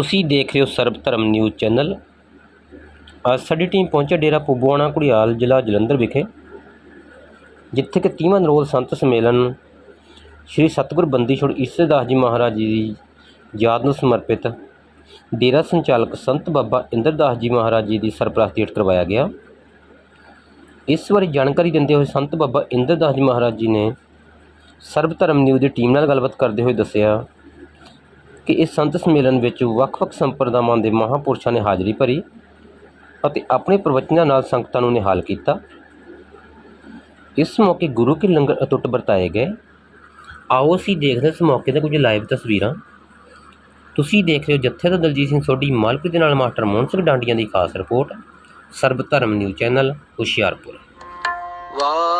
ਤੁਸੀਂ ਦੇਖ ਰਹੇ ਹੋ ਸਰਬ ਧਰਮ ਨਿਊਜ਼ ਚੈਨਲ। ਅੱਜ ਸਾਡੀ ਟੀਮ ਪਹੁੰਚੇ ਡੇਰਾ ਪੁੱਬੋਆਣਾ ਘੁੜਿਆਲ, ਜ਼ਿਲ੍ਹਾ ਜਲੰਧਰ ਵਿਖੇ, ਜਿੱਥੇ ਕਿ ਤੀਵਾਂ ਨਰੋਲ ਸੰਤ ਸੰਮੇਲਨ ਸ਼੍ਰੀ ਸਤਿਗੁਰ ਬੰਦੀ ਛੋੜ ਈਸਰਦਾਸ ਜੀ ਮਹਾਰਾਜ ਜੀ ਦੀ ਯਾਦ ਨੂੰ ਸਮਰਪਿਤ ਡੇਰਾ ਸੰਚਾਲਕ ਸੰਤ ਬਾਬਾ ਇੰਦਰਦਾਸ ਜੀ ਮਹਾਰਾਜ ਜੀ ਦੀ ਸਰਪ੍ਰਸਤੀ ਹੇਠ ਕਰਵਾਇਆ ਗਿਆ। ਇਸ ਬਾਰੇ ਜਾਣਕਾਰੀ ਦਿੰਦੇ ਹੋਏ ਸੰਤ ਬਾਬਾ ਇੰਦਰਦਾਸ ਜੀ ਮਹਾਰਾਜ ਜੀ ਨੇ ਸਰਬ ਧਰਮ ਨਿਊਜ਼ ਦੀ ਟੀਮ ਨਾਲ ਗੱਲਬਾਤ ਕਰਦੇ ਹੋਏ ਦੱਸਿਆ ਕਿ ਇਸ ਸੰਤ ਸੰਮੇਲਨ ਵਿੱਚ ਵੱਖ-ਵੱਖ ਸੰਪਰਦਾਵਾਂ ਦੇ ਮਹਾਂਪੁਰਸ਼ਾਂ ਨੇ ਹਾਜ਼ਰੀ ਭਰੀ ਅਤੇ ਆਪਣੇ ਪ੍ਰਵਚਨਾਂ ਨਾਲ ਸੰਗਤਾਂ ਨੂੰ ਨਿਹਾਲ ਕੀਤਾ। ਇਸ ਮੌਕੇ ਗੁਰੂ ਕੇ ਲੰਗਰ ਅਟੁੱਟ ਵਰਤਾਏ ਗਏ। ਆਓ ਅਸੀਂ ਦੇਖਦੇ ਇਸ ਮੌਕੇ ਤੇ ਕੁਝ ਲਾਈਵ ਤਸਵੀਰਾਂ। ਤੁਸੀਂ ਦੇਖ ਰਹੇ ਹੋ ਜਥੇਦਾਰ ਦਲਜੀਤ ਸਿੰਘ ਸੋਢੀ, ਮਾਲਕ ਦੇ ਨਾਲ ਮਾਸਟਰ ਮੋਹਨ ਸਿੰਘ ਡਾਂਡੀਆਂ ਦੀ ਖਾਸ report Sarab Dharam news channel, Hoshiarpur. Waheguru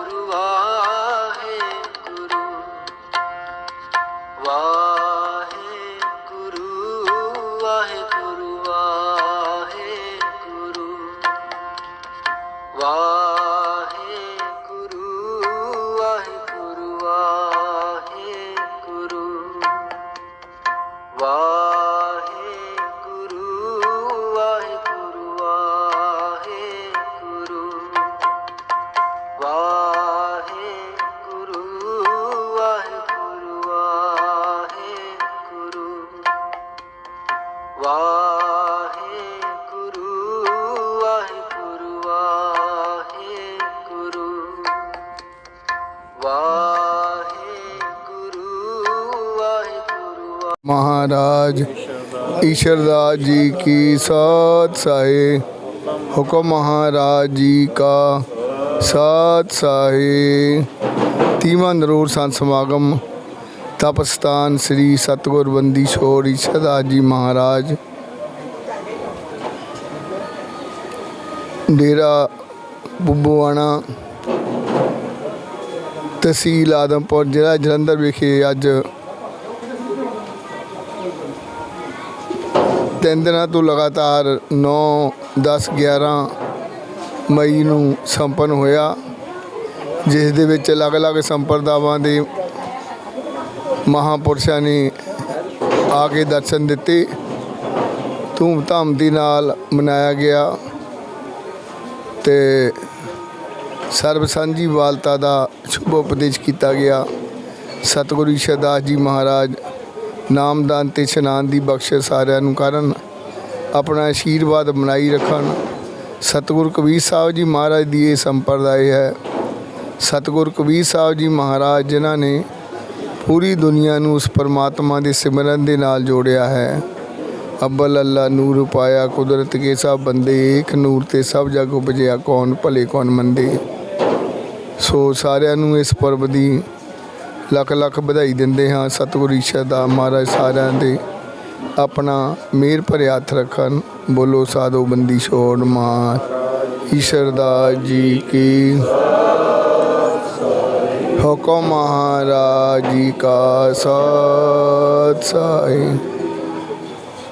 Maharaj Ishwardas ji ਕੀ सात साहे ਹੁਕਮ ਮਹਾਰਾਜ ਜੀ ਕਾ सात साहे ਤੀਵਾਂ ਨਰੂਰ ਸੰਤ ਸਮਾਗਮ ਤਪਸਤਾਨ ਸ੍ਰੀ ਸਤਗੁਰ ਬੰਦੀ ਛੋੜ ਈਸ਼ਰਦਾਸ ਜੀ ਮਹਾਰਾਜ। ਡੇਰਾ ਬੁੱਬਵਾਣਾ ਤਹਿਸੀਲ ਆਦਮਪੁਰ, ਜ਼ਿਲ੍ਹਾ ਜਲੰਧਰ ਵਿਖੇ ਅੱਜ ਤਿੰਨ ਦਿਨਾਂ ਤੋਂ ਲਗਾਤਾਰ 9 10 11 ਮਈ ਨੂੰ ਸੰਪੰਨ ਹੋਇਆ, ਜਿਸ ਦੇ ਵਿੱਚ ਅਲੱਗ-ਅਲੱਗ ਸੰਪਰਦਾਵਾਂ ਦੇ ਮਹਾਪੁਰਸ਼ਾਂ ਨੇ ਆ ਕੇ ਦਰਸ਼ਨ ਦਿੱਤੇ। ਧੂਮ-ਧਾਮ ਦੇ ਨਾਲ ਮਨਾਇਆ ਗਿਆ ਤੇ ਸਰਬ ਸਾਂਝੀ ਵਾਲਤਾ ਦਾ ਸ਼ੁਭ ਉਪਦੇਸ਼ ਕੀਤਾ ਗਿਆ। ਸਤਿਗੁਰੂ ਸ਼ਰਦਾਸ ਜੀ ਮਹਾਰਾਜ ਨਾਮਦਾਨ ਤੇ ਇਸ਼ਨਾਨ ਦੀ ਬਖਸ਼ਿਸ਼ ਸਾਰਿਆਂ ਨੂੰ ਕਰਨ, ਆਪਣਾ ਆਸ਼ੀਰਵਾਦ ਬਣਾਈ ਰੱਖਣ। ਸਤਿਗੁਰ ਕਬੀਰ ਸਾਹਿਬ ਜੀ ਮਹਾਰਾਜ ਦੀ ਇਹ ਸੰਪਰਦਾਇ ਹੈ। ਸਤਿਗੁਰ ਕਬੀਰ ਸਾਹਿਬ ਜੀ ਮਹਾਰਾਜ ਜਿਨ੍ਹਾਂ ਨੇ ਪੂਰੀ ਦੁਨੀਆ ਨੂੰ ਉਸ ਪਰਮਾਤਮਾ ਦੇ ਸਿਮਰਨ ਦੇ ਨਾਲ ਜੋੜਿਆ ਹੈ। ਅਬਲ ਅੱਲਾ ਨੂਰ ਪਾਇਆ ਕੁਦਰਤ ਕੇ ਸਭ ਬੰਦੇ, ਏਕ ਨੂਰ ਤੇ ਸਭ ਜਗ ਉਪਜਿਆ ਕੌਣ ਭਲੇ ਕੌਣ ਮੰਦੇ। ਸੋ ਸਾਰਿਆਂ ਨੂੰ ਇਸ ਪਰਬ ਦੀ ਲੱਖ ਲੱਖ ਵਧਾਈ ਦਿੰਦੇ ਹਾਂ ਸਤਿਗੁਰੂ ਈਸ਼ਰ ਦਾ, ਮਹਾਰਾਜ ਸਾਰਿਆਂ ਦੇ। ਆਪਣਾ ਮਿਹਰ ਭਰੇ ਹੱਥ ਰੱਖਣ। ਬੋਲੋ ਸਾਧੋ ਬੰਦੀ ਛੋੜ ਮਾਰ। ਈਸ਼ਰ ਦਾ ਜੀ ਕੀ ਹੁਕਮ ਮਹਾਰਾਜ ਜੀ ਕਾ ਸਤ ਸਾਈ